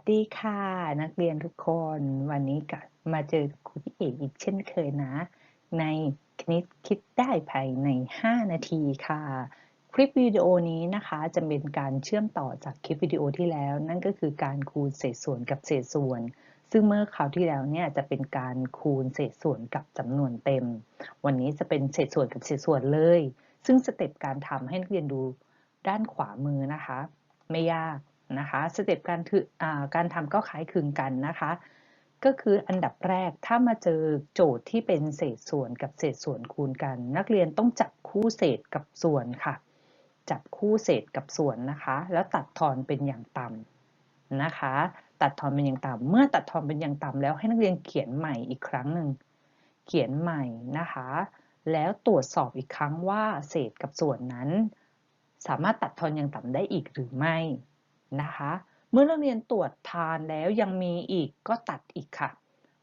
สวัสดีค่ะ นักเรียนทุกคนวันนี้ก็มาเจอครูพี่เอกอีกเช่นเคยนะ ในคณิตคิดได้ภายใน 5 นาทีค่ะ คลิปวิดีโอนี้นะคะจะเป็นการเชื่อมต่อจากคลิปวิดีโอที่แล้ว นั่นก็คือการคูณเศษส่วนกับเศษส่วน ซึ่งเมื่อคราวที่แล้วเนี่ยจะเป็นการคูณเศษส่วนกับจำนวนเต็ม วันนี้จะเป็นเศษส่วนกับเศษส่วนเลย ซึ่งสเต็ปการทำให้นักเรียนดูด้านขวามือนะคะ ไม่ยาก นะคะสเต็ปการถือการทำก็คล้ายคลึงกันนะคะ ก็คืออันดับแรกถ้ามาเจอโจทย์ที่เป็นเศษส่วนกับเศษส่วนคูณกัน นักเรียนต้องจับคู่เศษกับส่วนค่ะ จับคู่เศษกับส่วนนะคะ แล้วตัดทอนเป็นอย่างต่ำนะคะ ตัดทอนเป็นอย่างต่ำเมื่อตัดทอนเป็นอย่างต่ำแล้วให้นักเรียนเขียนใหม่อีกครั้งหนึ่งเขียนใหม่นะคะ แล้วตรวจสอบอีกครั้งว่าเศษกับส่วนนั้น สามารถตัดทอนอย่างต่ำได้อีกหรือไม่ นะคะ เมื่อนักเรียนตรวจทานแล้วยังมีอีกก็ตัดอีกค่ะ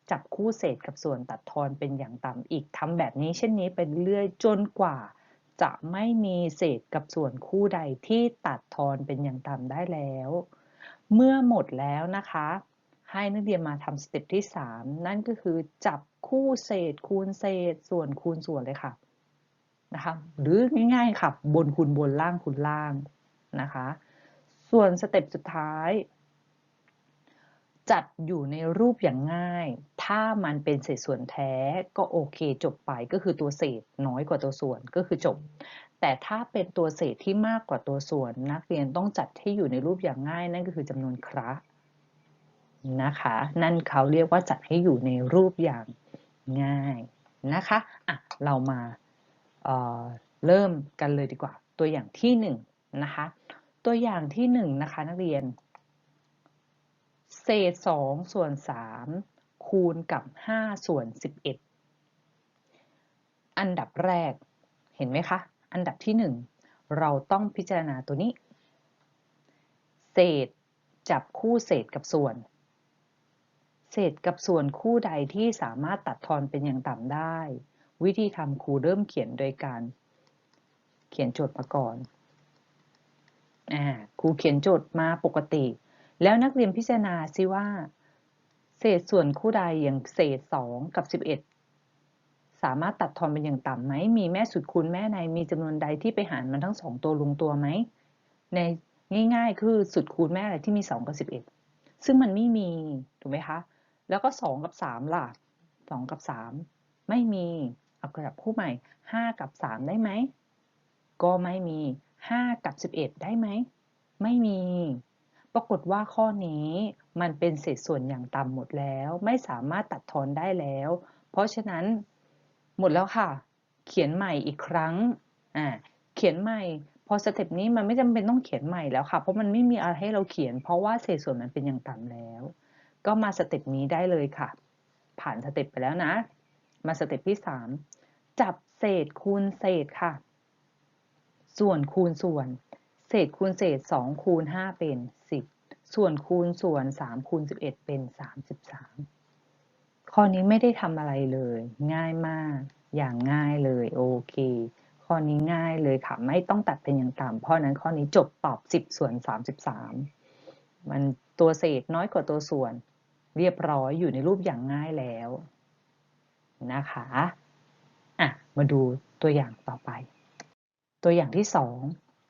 จับคู่เศษกับส่วนตัดทอนเป็นอย่างต่ำอีกทำแบบนี้เช่นนี้ไปเรื่อยจนกว่า จะไม่มีเศษกับส่วนคู่ใดที่ตัดทอนเป็นอย่างต่ำได้แล้ว เมื่อหมดแล้วนะคะ ให้นักเรียนมาทำสเต็ปที่ 3 นั่นก็คือจับคู่เศษคูณเศษส่วนคูณส่วนเลยค่ะนะคะหรือง่ายๆค่ะบนคูณบนล่างคูณล่างนะคะ ส่วนสเต็ปสุดท้าย จัดอยู่ในรูปอย่างง่าย ถ้ามันเป็นเศษส่วนแท้ก็โอเคจบไปก็คือตัวเศษน้อยกว่าตัวส่วนก็คือจบ แต่ถ้าเป็นตัวเศษที่มากกว่าตัวส่วน นักเรียนต้องจัดให้อยู่ในรูปอย่างง่ายนั่นก็คือจำนวนคระนะคะ นั่นเขาเรียกว่าจัดให้อยู่ในรูปอย่างง่ายนะคะอะเรามาเเริ่มกันเลยดีกว่า ตัวอย่างที่1นนะคะ ตัวอย่างที่1นนะคะนักเรียน เศษ2ส่วน3คูณกับ5ส่วน11 อันดับแรกเห็นไหมคะ อันดับที่ 1 เราต้องพิจารณาตัวนี้ เศษจับคู่เศษกับส่วน เศษกับส่วนคู่ใดที่สามารถตัดทอนเป็นอย่างต่ำได้ วิธีทำครูเริ่มเขียนโดยการ เขียนโจทย์มาก่อน ครูเขียนโจทย์มาปกติ แล้วนักเรียนพิจารณาซิว่า เศษส่วนคู่ใดอย่างเศษ 2 กับ 11 สามารถตัดทอนเป็นอย่างต่ำไหม มีแม่สุดคูณแม่ในมีจำนวนใดที่ไปหารมันทั้งสองตัวลงตัวไหม ในง่ายๆ คือสุดคูณแม่อะไรที่มี 2 กับ 11 ซึ่งมันไม่มี ถูกไหมคะ แล้วก็ 2 กับ 3 ล่ะ 2 กับ 3 ไม่มี เอากระดับคู่ใหม่ 5 กับ 3 ได้ไหม ก็ไม่มี 5 กับ 11 ได้ไหม ไม่มี ปรากฏว่าข้อนี้มันเป็นเศษส่วนอย่างต่ำหมดแล้ว ไม่สามารถตัดทอนได้แล้ว เพราะฉะนั้นหมดแล้วค่ะ เขียนใหม่อีกครั้งอ่าเขียนใหม่ พอสเต็ปนี้มันไม่จำเป็นต้องเขียนใหม่แล้วค่ะ เพราะมันไม่มีอะไรให้เราเขียน เพราะว่าเศษส่วนมันเป็นอย่างต่ำแล้ว ก็มาสเต็ปนี้ได้เลยค่ะ ผ่านสเต็ปไปแล้วนะ มาสเต็ปที่ 3 จับเศษคูณเศษค่ะ ส่วนคูณส่วน เศษคูณเศษ 2 คูณ 5 เป็น 10 ส่วนคูณส่วน 3 คูณ 11 เป็น 33 ข้อนี้ไม่ได้ทำอะไรเลย ง่ายมาก อย่างง่ายเลย โอเค ข้อนี้ง่ายเลยค่ะ ไม่ต้องตัดเป็นอย่างต่ำ เพราะนั้นข้อนี้จบตอบ 10 ส่วน 33 มันตัวเศษน้อยกว่าตัวส่วน เรียบร้อยอยู่ในรูปอย่างง่ายแล้วนะคะ อะ มาดูตัวอย่างต่อไป ตัวอย่างที่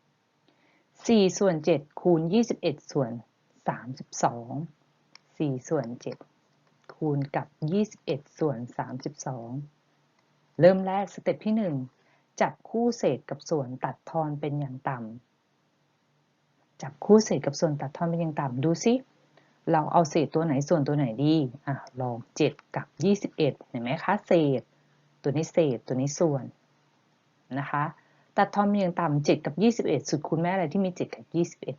2 4 ส่วน 7 คูณ 21 ส่วน 32 4 ส่วน 7 คูณกับ 21 ส่วน 32 เริ่มแรกสเต็ปที่ 1 จับคู่เศษกับส่วนตัดทอนเป็นอย่างต่ำจับคู่เศษกับส่วนตัดทอนเป็นอย่างต่ำดูซิเราเอาเศษตัวไหนส่วนตัวไหนดีอะลอง 7 กับ 21 เห็นไหมคะ เศษ ตัวนี้เศษ ตัวนี้ส่วน นะคะ ตัดทอมอย่างต่ำเจ็ดกับยี่สิบเอ็ดสุดคูณแม่อะไรที่มีเจ็ดกับยี่สิบเอ็ด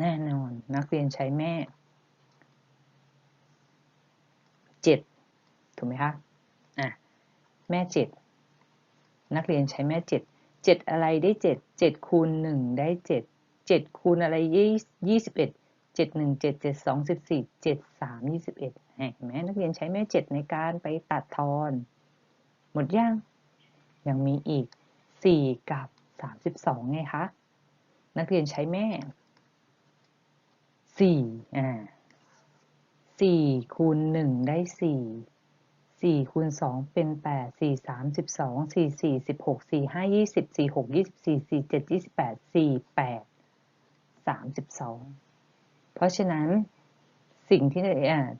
แน่นอนนักเรียนใช้แม่เจ็ดถูกไหมคะอะแม่เจ็ดนักเรียนใช้แม่เจ็ดเจ็ดอะไรได้เจ็ดเจ็ดคูณหนึ่งได้เจ็ดเจ็ดคูณอะไรยี่ยี่สิบเอ็ดเจ็ดหนึ่งเจ็ดเจ็ดสองสิบสี่เจ็ดสามยี่สิบเอ็ดเห็นไหมนักเรียนใช้แม่เจ็ดในการไปตัดทอน หมดยังยังมีอีก 4 กับ 32 ไงคะ นักเรียนใช้แม่สี่อ่าสี่คูณหนึ่งได้สี่สี่คูณสองเป็นแปดสี่สามสิบสองสี่สี่สิบหกสี่ห้ายี่สิบสี่หกยี่สิบสี่สี่เจ็ดยี่สิบแปดสี่แปดสามสิบสองเพราะฉะนั้นสิ่งที่เ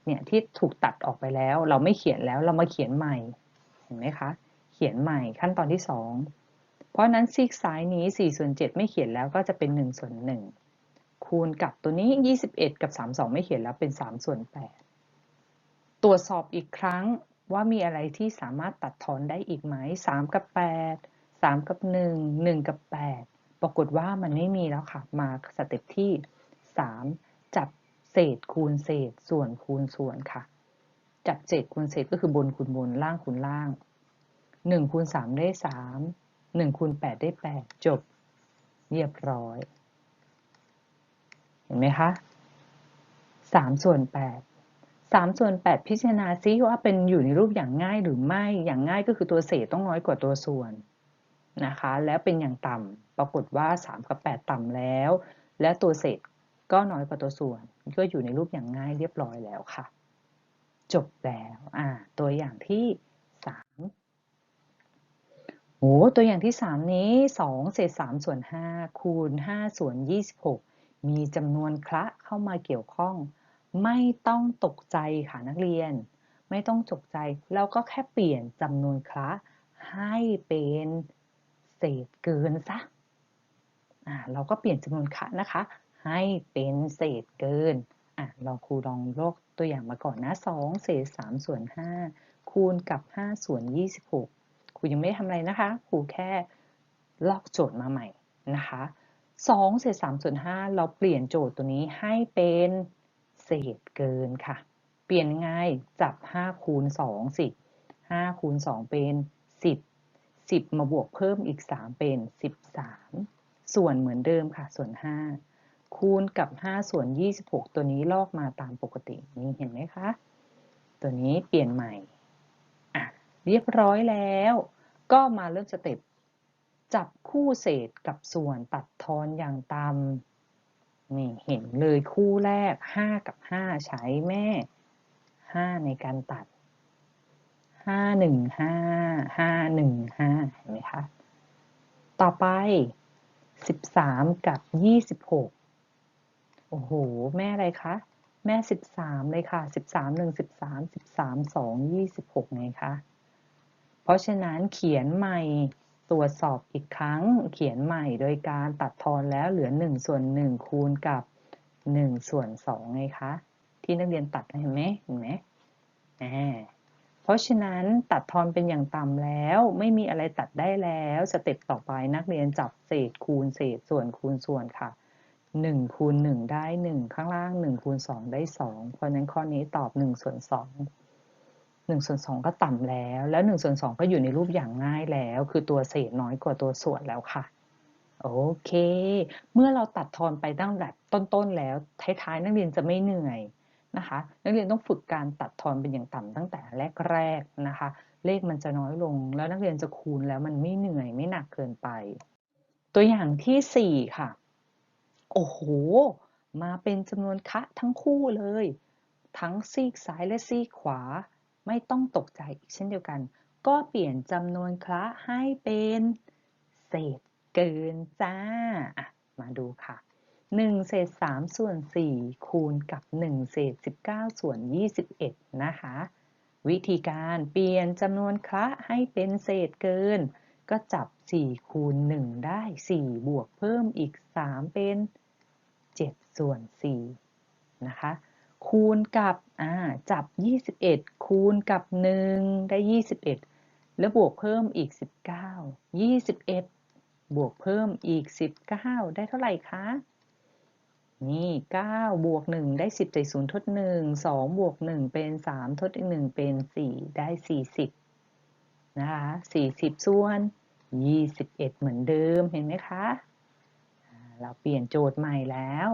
นี่ยที่ถูกตัดออกไปแล้ว เราไม่เขียนแล้วเรามาเขียนใหม่ เห็นไหมคะ เขียนใหม่ขั้นตอนที่สอง เพราะนั้นซีกซ้ายนี้4ส่วน7ไม่เขียนแล้วก็จะเป็น1ส่วน1คูณกับตัวนี้ 21 กับ 32 ไม่เขียนแล้วเป็น3ส่วน8ตรวจสอบอีกครั้งว่ามีอะไรที่สามารถตัดทอนได้อีกไหม3 กับ 8 3 กับ 1 1 กับ 8 ปรากฏว่ามันไม่มีแล้วค่ะ มาสเต็ปที่ 3 จับเศษคูณเศษ ส่วนคูณส่วนค่ะ จับเศษคูณเศษก็คือบนคูณบนล่างคูณล่าง 1 คูณ 3 ได้ 3 1คูณ8ได้8จบ เรียบร้อย เห็นไหมคะ3ส่วน8 3ส่วน8พิจารณาซิว่าเป็นอยู่ในรูปอย่างง่ายหรือไม่อย่างง่ายก็คือตัวเศษต้องน้อยกว่าตัวส่วนนะคะ แล้วเป็นอย่างต่ำปรากฏว่า3กับ8ต่ำแล้ว และตัวเศษก็น้อยกว่าตัวส่วน ก็อยู่ในรูปอย่างง่ายเรียบร้อยแล้วค่ะ จบแล้วอ่าตัวอย่างที่3 โอ้ตัวอย่างที่ 3 นี้ 2 เศษ 3 ส่วน 5 คูณ 5 ส่วน 26 มีจำนวนคละเข้ามาเกี่ยวข้อง ไม่ต้องตกใจค่ะนักเรียน ไม่ต้องตกใจ เราก็แค่เปลี่ยนจำนวนคละให้เป็นเศษเกินซะอ่าเราก็เปลี่ยนจำนวนคละนะคะ ให้เป็นเศษเกินอะลองครูลองโลกตัวอย่างมาก่อนนะ 2 เศษ 3 ส่วน 5 คูณกับ 5 ส่วน 26 ครูยังไม่ได้ทำอะไรนะคะครูแค่ลอกโจทย์มาใหม่นะคะ2เศษ3ส่วน5เราเปลี่ยนโจทย์ตัวนี้ให้เป็นเศษเกินค่ะ เปลี่ยนง่ายจับ 5 คูณ 2 สิ 5 คูณ 2 เป็น 10 10 มาบวกเพิ่มอีก 3 เป็น 13 ส่วนเหมือนเดิมค่ะส่วน 5 คูณกับ 5 ส่วน 26 ตัวนี้ลอกมาตามปกตินี่เห็นไหมคะ ตัวนี้เปลี่ยนใหม่อะเรียบร้อยแล้ว ก็มาเริ่มสเต็ปจับคู่เศษกับส่วนตัดทอนอย่างต่ำนี่เห็นเลยคู่แรก 5 กับ 5 ใช้แม่ 5 ในการตัด 5 1 5 5 1 5 เห็นไหมคะ ต่อไป 13 กับ 26 โอ้โห แม่อะไรคะ แม่ 13 เลยค่ะ 13 1 13 13 2 26 ไงคะ เพราะฉะนั้นเขียนใหม่ตรวจสอบอีกครั้งเขียนใหม่โดยการตัดทอนแล้วเหลือ1ส่วน1คูณกับ1ส่วน2ไงคะ ที่นักเรียนตัดเห็นไหมเห็นไหมเพราะฉะนั้นตัดทอนเป็นอย่างต่ำแล้ว ไม่มีอะไรตัดได้แล้วสเต็ปต่อไปนักเรียนจับเศษคูณเศษส่วนคูณส่วนค่ะ1คูณ1ได้ 1 ข้างล่าง1คูณ2ได้ 2 เพราะนั้นข้อนี้ตอบ1ส่วน2 1ส่วน2ก็ต่ำแล้ว แล้ว1ส่วน2ก็อยู่ในรูปอย่างง่ายแล้ว คือตัวเศษน้อยกว่าตัวส่วนแล้วค่ะ โอเค เมื่อเราตัดทอนไปตั้งแต่ต้นๆแล้ว ท้ายๆ นักเรียนจะไม่เหนื่อยนะคะ นักเรียนต้องฝึกการตัดทอนเป็นอย่างต่ำตั้งแต่แรกๆนะคะ เลขมันจะน้อยลง แล้วนักเรียนจะคูณแล้วมันไม่เหนื่อยไม่หนักเกินไป ตัวอย่างที่4ค่ะ โอ้โห มาเป็นจำนวนคะทั้งคู่เลย ทั้งซีกซ้ายและซีกขวา ไม่ต้องตกใจอีกเช่นเดียวกัน ก็เปลี่ยนจำนวนคละให้เป็นเศษเกินจ้าอะมาดูค่ะ 1 เศษ 3 ส่วน 4 คูณกับ 1 เศษ 19 ส่วน 21 นะคะ วิธีการเปลี่ยนจำนวนคละให้เป็นเศษเกิน ก็จับ 4 คูณ 1 ได้ 4 บวกเพิ่มอีก 3 เป็น 7 ส่วน 4 นะคะ คูณกับอ่าจับ 21 คูณกับ 1 ได้ 21 แล้วบวกเพิ่มอีก 19 21 บวกเพิ่มอีก 19 ได้เท่าไหร่คะนี่9บวก 1 ได้ 10ใส่0ทด 1 2 บวก 1 เป็น 3 ทดอีก 1 เป็น 4 ได้ 40 นะคะ40 ส่วน 21 เหมือนเดิมเห็นไหมคะ เราเปลี่ยนโจทย์ใหม่แล้ว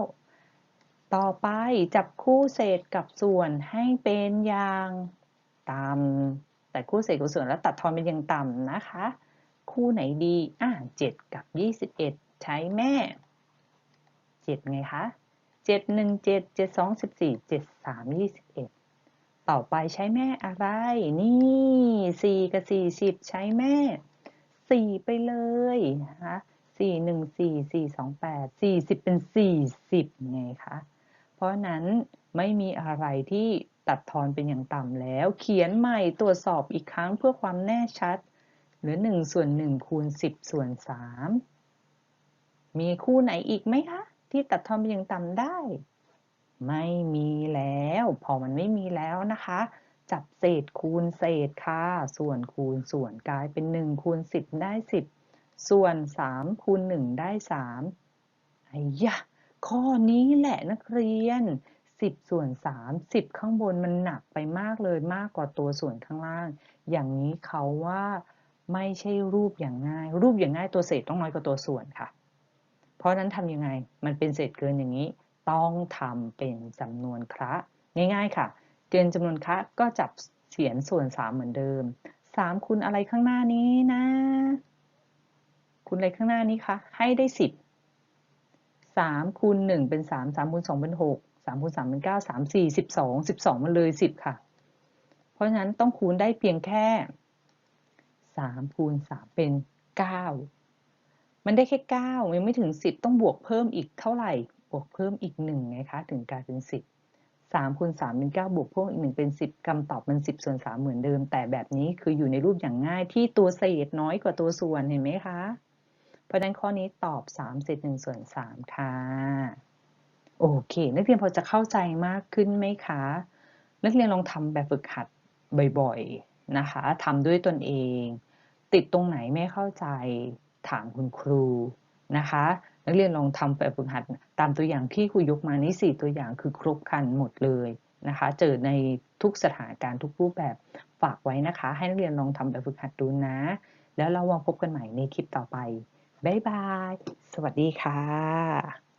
ต่อไปจับคู่เศษกับส่วนให้เป็นอย่างต่ำแต่คู่เศษกับส่วนแล้วตัดทอนเป็นอย่างต่ำนะคะ คู่ไหนดีอะ7กับ21ใช้แม่7ไงคะเจ็ดหนึ่งเจ็ดเจ็ดสองสิบสี่เจ็ดสามยี่สิบเอ็ดต่อไปใช้แม่อะไร นี่สี่กับสี่สิบใช้แม่สี่ไปเลยนะคะสี่หนึ่งสี่สี่สองแปดสี่สิบเป็นสี่สิบไงคะ ราะนั้นไม่มีอะไรที่ตัดทอนเป็นอย่างต่ำแล้ว เขียนใหม่ตรวจสอบอีกครั้งเพื่อความแน่ชัด เหลือ1ส่วน1คูณ10 ส่วน 3 มีคู่ไหนอีกไหมคะ ที่ตัดทอนเป็นอย่างต่ำได้ ไม่มีแล้ว พอมันไม่มีแล้วนะคะ จับเศษคูณเศษค่ะ ส่วนคูณส่วนกลายเป็น 1 คูณ 10 ได้ 10 ส่วน 3 คูณ 1 ได้3ไอ้ยะ ข้อนี้แหละนักเรียน 10 ส่วน 3 10 ข้างบนมันหนักไปมากเลยมากกว่าตัวส่วนข้างล่าง อย่างนี้เขาว่าไม่ใช่รูปอย่างง่าย รูปอย่างง่ายตัวเศษต้องน้อยกว่าตัวส่วนค่ะ เพราะนั้นทำยังไง มันเป็นเศษเกินอย่างนี้ ต้องทำเป็นจำนวนคระง่ายๆค่ะ เกินจำนวนคระก็จับเสียนส่วน 3 เหมือนเดิม 3คูณอะไรข้างหน้านี้นะคูณอะไรข้างหน้านี้คะให้ได้ 10 3คูณ1เป็น3 3คูณ2เป็น6 3คูณ3เป็น9 3 4 12 12มันเลย10ค่ะ เพราะฉะนั้นต้องคูณได้เพียงแค่3คูณ3เป็น9มันได้แค่9ยังไม่ถึง10ต้องบวกเพิ่มอีกเท่าไหร่บวกเพิ่มอีก1ไงคะถึงกลายเป็น10 3คูณ3เป็น9บวกเพิ่มอีก1เป็น10คำตอบมัน10ส่วน3เหมือนเดิม แต่แบบนี้คืออยู่ในรูปอย่างง่ายที่ตัวเศษน้อยกว่าตัวส่วนเห็นไหมคะ เพราะฉะนั้นข้อนี้ตอบ3เศษ1ส่วน3ค่ะ โอเค นักเรียนพอจะเข้าใจมากขึ้นไหมคะ นักเรียนลองทำแบบฝึกหัดบ่อยๆนะคะทำด้วยตนเอง ติดตรงไหนไม่เข้าใจถามคุณครูนะคะ นักเรียนลองทำแบบฝึกหัด ตามตัวอย่างที่ครูยกมานี่สี่ตัวอย่างคือครบครันหมดเลยนะคะ เจอในทุกสถานการณ์ทุกรูปแบบฝากไว้นะคะ ให้นักเรียนลองทำแบบฝึกหัดดูนะ แล้วเรามาพบกันใหม่ในคลิปต่อไป บ๊ายบาย สวัสดีค่ะ